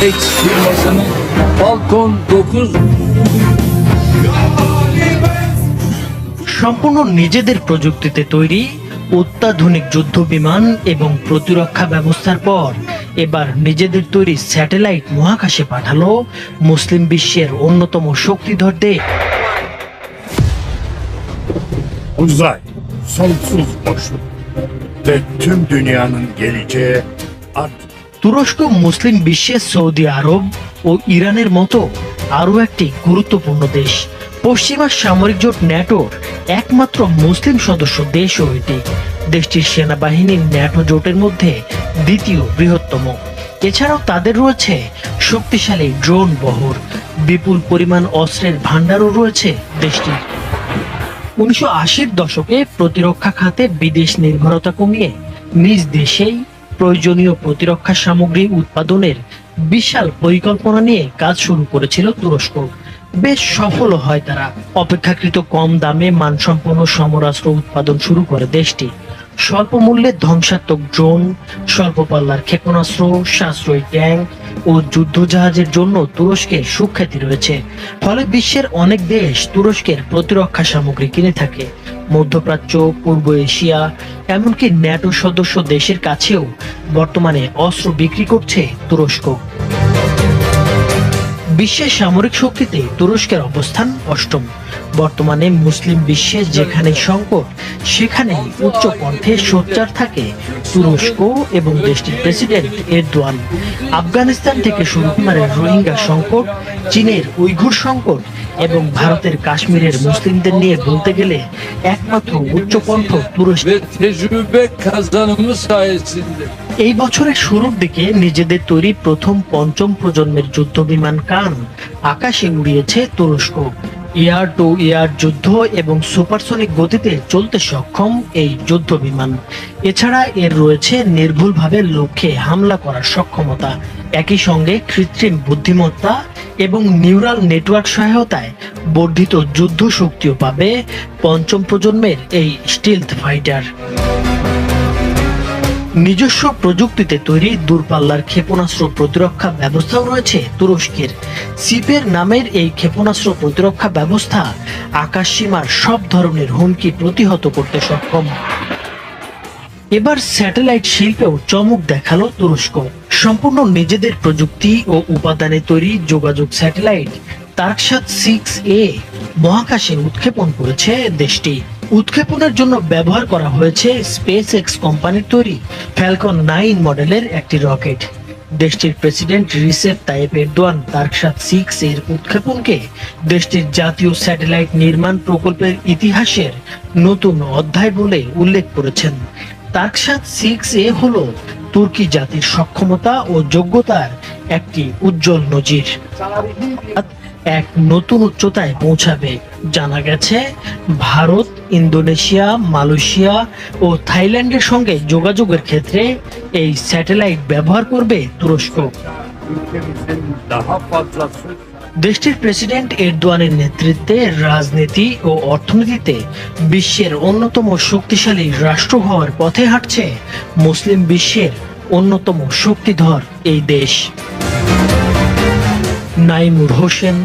X firmasının Falcon 9 সম্পূর্ণ নিজেদের প্রযুক্তিতে তৈরি অত্যাধুনিক যুদ্ধ বিমান এবং প্রতিরক্ষা ব্যবস্থার পর এবার নিজেদের তৈরি স্যাটেলাইট মহাকাশে পাঠালো মুসলিম বিশ্বের অন্যতম শক্তিধর দেশ। Uzay sonsuz boşluk ve tüm dünyanın geleceği artık তুরস্ক, মুসলিম বিশ্বে সৌদি আরব ও ইরানের মতো আরও একটি গুরুত্বপূর্ণ দেশ। পশ্চিমা সামরিক জোট ন্যাটোর একমাত্র মুসলিম সদস্য দেশও এটি। দেশটির সেনাবাহিনীর ন্যাটো জোটের মধ্যে দ্বিতীয় বৃহত্তম। এছাড়াও তাদের রয়েছে শক্তিশালী ড্রোন বহর। বিপুল পরিমাণ অস্ত্রের ভাণ্ডারও রয়েছে দেশটির। উনিশশো দশকে প্রতিরক্ষা খাতে বিদেশ নির্ভরতা কমিয়ে নিজ দেশেই প্রয়োজনীয় প্রতিরক্ষা সামগ্রী উৎপাদনের বিশাল পরিকল্পনা নিয়ে কাজ শুরু করেছিল তুরস্ক। বেশ সফল হয় তারা। অপেক্ষাকৃত কম দামে মানসম্পন্ন সমরাস্ত্র উৎপাদন শুরু করে দেশটি। স্বল্প মূল্যে ধ্বংসাত্মক ড্রোন স্বল্প পাল্লার ক্ষেপণাস্ত্র, সাশ্রয়ী ট্যাঙ্ক ও যুদ্ধজাহাজের জন্য তুরস্কের সুখ্যাতি রয়েছে। ফলে বিশ্বের অনেক দেশ তুরস্কের প্রতিরক্ষা সামগ্রী কিনে থাকে। মধ্যপ্রাচ্য, পূর্ব এশিয়া, এমনকি ন্যাটো সদস্য দেশের কাছেও বর্তমানে অস্ত্র বিক্রি করছে তুরস্ক। বিশ্বের সামরিক শক্তিতে তুরস্কের অবস্থান অষ্টম। বর্তমানে মুসলিম বিশ্বে যেখানে সংকট সেখানে উচ্চ কণ্ঠে সোচ্চার থাকে তুরস্ক এবং দেশটির প্রেসিডেন্ট এরদোয়ান। আফগানিস্তান থেকে শুরু করে রোহিঙ্গা সংকট, চীনের উইঘুর সংকট এবং ভারতের কাশ্মীরের মুসলিমদের নিয়ে বলতে গেলে একমাত্র উচ্চকণ্ঠ তুরস্ক। এই বছরের শুরুর দিকে নিজেদের তৈরি প্রথম পঞ্চম প্রজন্মের যুদ্ধ বিমান কান আকাশে উড়িয়েছে তুরস্ক। এয়ার টু এয়ার যুদ্ধ এবং সুপারসনিক গতিতে চলতে সক্ষম এই যুদ্ধ বিমান। এছাড়া এর রয়েছে নির্ভুলভাবে লক্ষ্যে হামলা করার সক্ষমতা, একই সঙ্গে কৃত্রিম বুদ্ধিমত্তা এবং নিউরাল নেটওয়ার্ক সহায়তায় বর্ধিত যুদ্ধ শক্তিও পাবে পঞ্চম প্রজন্মের এই স্টিলথ ফাইটার। নিজস্ব প্রযুক্তিতে তৈরি দূরপাল্লার ক্ষেপণাস্ত্র প্রতিরক্ষা ব্যবস্থাও রয়েছে তুরস্কের। সিপের নামের এই ক্ষেপণাস্ত্র প্রতিরক্ষা ব্যবস্থা আকাশ সীমার সব ধরনের হুমকি প্রতিহত করতে সক্ষম। এবার স্যাটেলাইট শিল্পেও চমক দেখাল তুরস্ক। সম্পূর্ণ নিজেদের প্রযুক্তি ও উপাদানে তৈরি যোগাযোগ স্যাটেলাইট তারকসাত সিক্স এ মহাকাশে উৎক্ষেপণ করেছে দেশটি। উৎক্ষেপণের জন্য ব্যবহার করা হয়েছে স্পেস এক্স কোম্পানির তৈরি ফ্যালকন নাইন মডেলের একটি রকেট। দেশটির president Recep Tayyip Erdogan Turksat six এর উৎক্ষেপণকে দেশটির জাতীয় স্যাটেলাইট নির্মাণ প্রকল্পের ইতিহাসের নতুন অধ্যায় বলে উল্লেখ করেছেন। তারকসাত সিক্স এ হল তুর্কি জাতির সক্ষমতা ও যোগ্যতার একটি উজ্জ্বল নজির। এক নতুন উচ্চতায় পৌঁছাবে। জানা গেছে, ভারত, ইন্দোনেশিয়া, মালয়েশিয়া ও থাইল্যান্ডের সঙ্গে যোগাযোগের ক্ষেত্রে এই স্যাটেলাইট ব্যবহার করবে তুরস্ক। দেশটির প্রেসিডেন্ট এরদোয়ানের নেতৃত্বে রাজনীতি ও অর্থনীতিতে বিশ্বের অন্যতম শক্তিশালী রাষ্ট্র হওয়ার পথে হাঁটছে মুসলিম বিশ্বের অন্যতম শক্তিধর এই দেশ। নাইমুর হোসেন